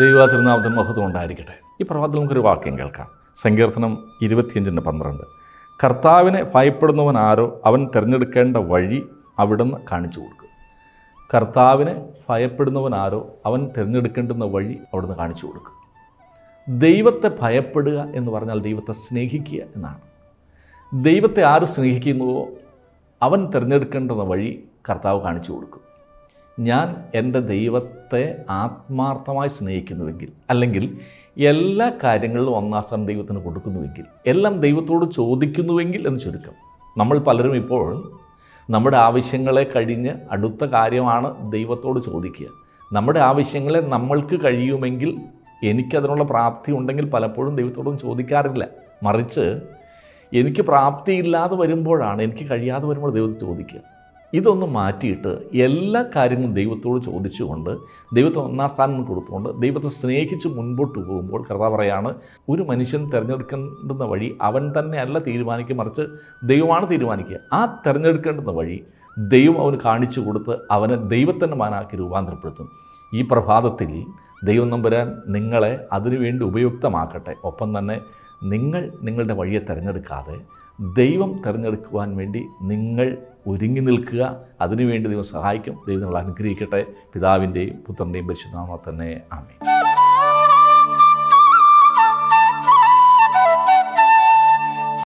ദൈവ മഹത്വം ഉണ്ടായിരിക്കട്ടെ. ഈ പ്രഭാതത്തിൽ നമുക്കൊരു വാക്യം കേൾക്കാം. സങ്കീർത്തനം ഇരുപത്തിയഞ്ചിന്റെ പന്ത്രണ്ട്. കർത്താവിനെ ഭയപ്പെടുന്നവൻ ആരോ അവൻ തിരഞ്ഞെടുക്കേണ്ട വഴി അവിടുന്ന് കാണിച്ചു കൊടുക്കും. കർത്താവിനെ ഭയപ്പെടുന്നവൻ ആരോ അവൻ തിരഞ്ഞെടുക്കേണ്ടുന്ന വഴി അവിടുന്ന് കാണിച്ചു കൊടുക്കും. ദൈവത്തെ ഭയപ്പെടുക എന്ന് പറഞ്ഞാൽ ദൈവത്തെ സ്നേഹിക്കുക എന്നാണ്. ദൈവത്തെ ആര് സ്നേഹിക്കുന്നുവോ അവൻ തിരഞ്ഞെടുക്കേണ്ടുന്ന വഴി കർത്താവ് കാണിച്ചു കൊടുക്കും. ഞാൻ എന്റെ ദൈവത്തെ ആത്മാർത്ഥമായി സ്നേഹിക്കുന്നുവെങ്കിൽ അല്ലെങ്കിൽ എല്ലാ കാര്യങ്ങളിലും ഒന്നാം സ്ഥാനം ദൈവത്തിന് കൊടുക്കുന്നുവെങ്കിൽ എല്ലാം ദൈവത്തോട് ചോദിക്കുന്നുവെങ്കിൽ എന്ന് ചുരുക്കം. നമ്മൾ പലരും ഇപ്പോൾ നമ്മുടെ ആവശ്യങ്ങളെ കഴിഞ്ഞ് അടുത്ത കാര്യമാണ് ദൈവത്തോട് ചോദിക്കുക. നമ്മുടെ ആവശ്യങ്ങളെ നമ്മൾക്ക് കഴിയുമെങ്കിൽ എനിക്കതിനുള്ള പ്രാപ്തി ഉണ്ടെങ്കിൽ പലപ്പോഴും ദൈവത്തോടും ചോദിക്കാറില്ല. മറിച്ച് എനിക്ക് പ്രാപ്തിയില്ലാതെ വരുമ്പോഴാണ് എനിക്ക് കഴിയാതെ വരുമ്പോൾ ദൈവത്തെ ചോദിക്കുക. ഇതൊന്ന് മാറ്റിയിട്ട് എല്ലാ കാര്യങ്ങളും ദൈവത്തോട് ചോദിച്ചുകൊണ്ട് ദൈവത്തെ ഒന്നാം സ്ഥാനം കൊടുത്തുകൊണ്ട് ദൈവത്തെ സ്നേഹിച്ച് മുൻപോട്ട് പോകുമ്പോൾ കർത്താവ് പറയാണ് ഒരു മനുഷ്യൻ തിരഞ്ഞെടുക്കേണ്ടുന്ന വഴി അവൻ തന്നെ അല്ല തീരുമാനിക്കുക മറിച്ച് ദൈവമാണ് തീരുമാനിക്കുക. ആ തിരഞ്ഞെടുക്കേണ്ടുന്ന വഴി ദൈവം അവന് കാണിച്ചു കൊടുത്ത് അവനെ ദൈവത്തിന്റെ മാനാക്കി രൂപാന്തരപ്പെടുത്തും. ഈ പ്രഭാതത്തിൽ ദൈവം നമ്പുരാൻ നിങ്ങളെ അതിനുവേണ്ടി ഉപയുക്തമാക്കട്ടെ. ഒപ്പം തന്നെ നിങ്ങൾ നിങ്ങളുടെ വഴിയെ തിരഞ്ഞെടുക്കാതെ ദൈവം തിരഞ്ഞെടുക്കുവാൻ വേണ്ടി നിങ്ങൾ ഒരുങ്ങി നിൽക്കുക. അതിനുവേണ്ടി ദൈവം സഹായിക്കും. ദൈവം നിങ്ങൾ അനുഗ്രഹിക്കട്ടെ. പിതാവിന്റെയും പുത്രന്റെയും പരിശുദ്ധാമ തന്നെ ആമേ